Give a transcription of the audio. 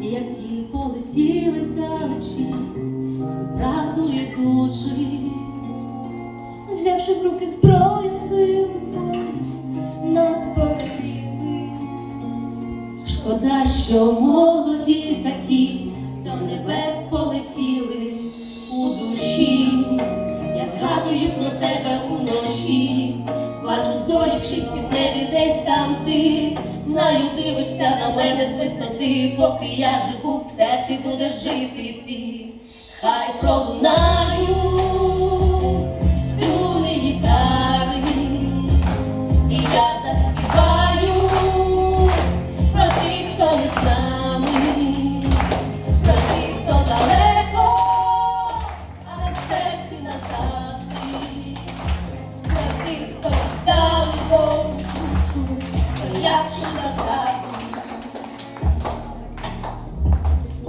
які полетіли вдалечі, з правдою душі, взявши в руки зброю силу болі, нас перевіли. Шкода, що молоді. Зорі чисті в небі, десь там ти. Знаю, дивишся на мене з висоти, поки я живу, в серці будеш жити ти. Хай пролунають струни гітари, і я заспіваю про тих, хто не з про тих, хто далеко, але в серці назавжди, Богу душу, стоявши за правду.